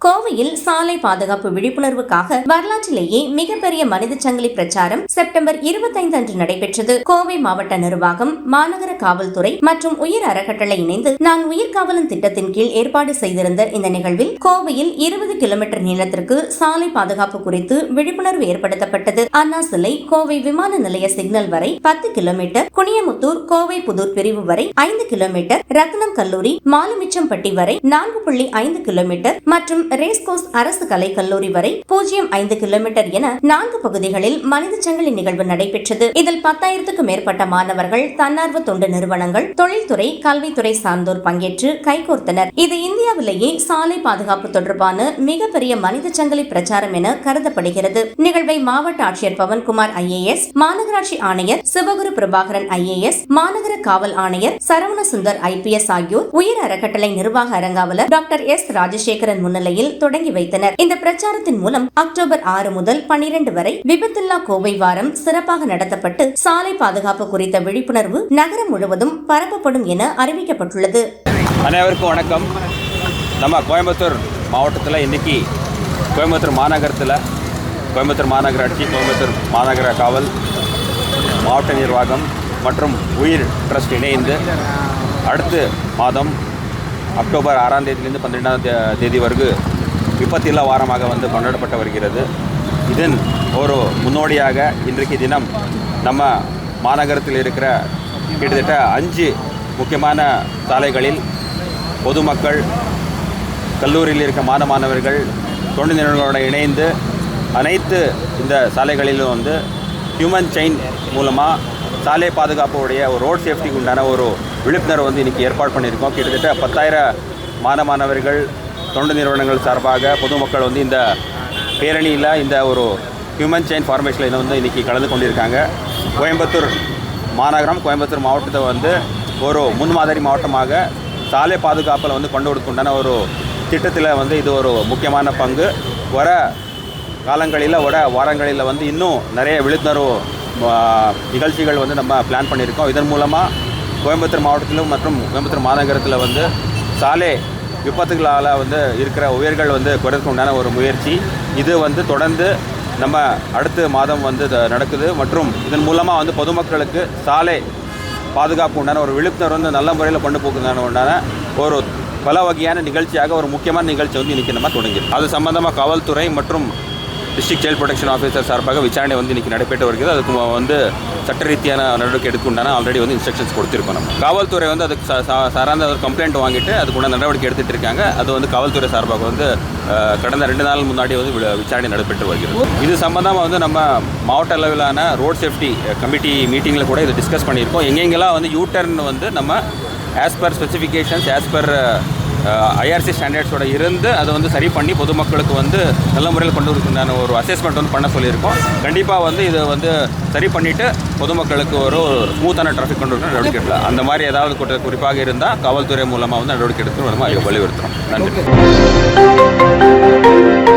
கோவையில் சாலை பாதுகாப்பு விழிப்புணர்வுக்காக வரலாற்றிலேயே மிகப்பெரிய மனித சங்கிலி பிரச்சாரம் செப்டம்பர் 25 அன்று நடைபெற்றது. கோவை மாவட்ட நிர்வாகம் மாநகர காவல்துறை மற்றும் உயிர் அறக்கட்டளை இணைந்து நான் உயிர்காவலன் திட்டத்தின் கீழ் ஏற்பாடு செய்திருந்த இந்த நிகழ்வில் கோவையில் இருபது கிலோமீட்டர் நீளத்திற்கு சாலை பாதுகாப்பு குறித்து விழிப்புணர்வு ஏற்படுத்தப்பட்டது. அண்ணா சிலை கோவை விமான நிலைய சிக்னல் வரை பத்து கிலோமீட்டர் குனியமுத்தூர் கோவை புதூர் பிரிவு வரை ஐந்து கிலோமீட்டர் ரத்னம் கல்லூரி மாலுமிச்சம்பட்டி வரை நான்கு புள்ளி ஐந்து கிலோமீட்டர் மற்றும் ரேஸ்கோஸ் அரசு கலை கல்லூரி வரை பூஜ்ஜியம் ஐந்து கிலோமீட்டர் என நான்கு பகுதிகளில் மனித சங்கிலி நிகழ்வு நடைபெற்றது. இதில் பத்தாயிரத்துக்கும் மேற்பட்ட மாணவர்கள் தன்னார்வ தொண்டு நிறுவனங்கள் தொழில்துறை கல்வித்துறை சார்ந்தோர் பங்கேற்று கைகோர்த்தனர். இது இந்தியாவிலேயே சாலை பாதுகாப்பு தொடர்பான மிகப்பெரிய மனித சங்கிலி பிரச்சாரம் என கருதப்படுகிறது. நிகழ்வை மாவட்ட ஆட்சியர் பவன்குமார் ஐஏஎஸ் மாநகராட்சி ஆணையர் சிவகுரு பிரபாகரன் ஐஏஎஸ் மாநகர காவல் ஆணையர் சரவண சுந்தர் ஐபிஎஸ் ஆகியோர் உயர் அறக்கட்டளை நிர்வாக அரங்காவலர் டாக்டர் எஸ் ராஜசேகரன் முன்னிலையில் தொடங்கி வைத்தனர். இந்த பிரச்சாரத்தின் மூலம் அக்டோபர் ஆறு முதல் பனிரெண்டு வரை விபத்தில்லா கோவை வாரம் சிறப்பாக நடத்தப்பட்டு சாலை பாதுகாப்பு குறித்த விழிப்புணர்வு நகரம் முழுவதும் பரப்பப்படும் என அறிவிக்கப்பட்டுள்ளது. அனைவருக்கும் வணக்கம். நம்ம கோயம்புத்தூர் மாவட்டத்தில் இன்றைக்கி கோயம்புத்தூர் மாநகரத்தில் கோயம்புத்தூர் மாநகராட்சி கோயம்புத்தூர் மாநகர காவல் மாவட்ட நிர்வாகம் மற்றும் உயிர் ட்ரஸ்ட் இணைந்து அடுத்த மாதம் அக்டோபர் ஆறாம் தேதியிலிருந்து பன்னிரெண்டாம் தே- தேதி வரைக்கும் விபத்தில்லா வாரமாக வந்து கொண்டாடப்பட்டு வருகிறது. இதன் ஒரு முன்னோடியாக இன்றைக்கு தினம் நம்ம மாநகரத்தில் இருக்கிற கிட்டத்தட்ட அஞ்சு முக்கியமான சாலைகளில் பொதுமக்கள் கல்லூரியில் இருக்க மாணவ மாணவர்கள் தொண்டு நிறுவனங்களோட இணைந்து அனைத்து இந்த சாலைகளிலும் வந்து ஹியூமன் செயின் மூலமாக சாலை பாதுகாப்புடைய ஒரு ரோட் சேஃப்டிக்கு உண்டான ஒரு விழிப்புணர்வு வந்து இன்றைக்கி ஏற்பாடு பண்ணியிருக்கோம். கிட்டத்தட்ட பத்தாயிரம் மாணவ மாணவர்கள் தொண்டு நிறுவனங்கள் சார்பாக பொதுமக்கள் வந்து இந்த பேரணியில் இந்த ஒரு ஹியூமன் செயின் ஃபார்மேஷனில் வந்து இன்றைக்கி கலந்து கொண்டிருக்காங்க. கோயம்புத்தூர் மாநகரம் கோயம்புத்தூர் மாவட்டத்தை வந்து ஒரு முன்மாதிரி மாவட்டமாக சாலை பாதுகாப்பில் வந்து கொண்டு கொடுக்குண்டான ஒரு திட்டத்தில் வந்து இது ஒரு முக்கியமான பங்கு. வர காலங்களில் வர வாரங்களில் வந்து இன்னும் நிறைய விழிப்புணர்வு நிகழ்ச்சிகள் வந்து நம்ம பிளான் பண்ணியிருக்கோம். இதன் மூலமாக கோயம்புத்தூர் மாவட்டத்திலும் மற்றும் கோயம்புத்தூர் மாநகரத்தில் வந்து சாலை விபத்துகளால் வந்து இருக்கிற உயிர்கள் வந்து குறைக்க உண்டான ஒரு முயற்சி. இது வந்து தொடர்ந்து நம்ம அடுத்த மாதம் வந்து நடக்குது. மற்றும் இதன் மூலமாக வந்து பொதுமக்களுக்கு சாலை பாதுகாப்பு உண்டான ஒரு விழிப்புணர்வு வந்து நல்ல முறையில் கொண்டு போக்குதான உண்டான ஒரு பல வகையான நிகழ்ச்சியாக ஒரு முக்கியமான நிகழ்ச்சி வந்து இன்றைக்கி நம்ம தொடங்கிடும் அது சம்பந்தமாக காவல்துறை மற்றும் டிஸ்ட்ரிக்ட் சைல்ட் ப்ரொடெக்ஷன் ஆஃபீஸர் சார்பாக விசாரணை வந்து இன்றைக்கி நடைபெற்று வருகிறது. அதுக்கு வந்து சட்ட ரீதியான நடவடிக்கை எடுக்குண்டான ஆல்ரெடி வந்து இன்ஸ்ட்ரக்ஷன்ஸ் கொடுத்துருக்கோம் நம்ம. காவல்துறை வந்து அதுக்கு சா- சார்ந்த ஒரு கம்ப்ளைண்ட் வாங்கிட்டு அதுக்குண்டான நடவடிக்கை எடுத்துகிட்டு இருக்காங்க. அது வந்து காவல்துறை சார்பாக வந்து கடந்த ரெண்டு நாள் முன்னாடி வந்து வி- விசாரணை நடைபெற்று வருகிறது. இது சம்பந்தமாக வந்து நம்ம மாவட்ட அளவிலான ரோட் சேஃப்டி கமிட்டி மீட்டிங்கில் கூட இதை டிஸ்கஸ் பண்ணியிருக்கோம். எங்கெங்கெல்லாம் வந்து யூ டர்ன் வந்து நம்ம as per specifications as per IRC ஸ்டாண்டர்ட்ஸோட இருந்து அதை வந்து சரி பண்ணி பொதுமக்களுக்கு வந்து நல்ல முறையில் கொண்டு வரதுக்குண்டான ஒரு அசஸ்மெண்ட் வந்து பண்ண சொல்லியிருக்கோம். கண்டிப்பாக வந்து இதை வந்து சரி பண்ணிவிட்டு பொதுமக்களுக்கு ஒரு ஸ்மூத்தான டிராஃபிக் கொண்டு வரணும் நடவடிக்கை எடுக்கலாம். அந்த மாதிரி ஏதாவது குறி- குறிப்பாக இருந்தால் காவல்துறை மூலமாக வந்து நடவடிக்கை எடுத்து நம்ம வலியுறுத்துகிறோம் நன்றி.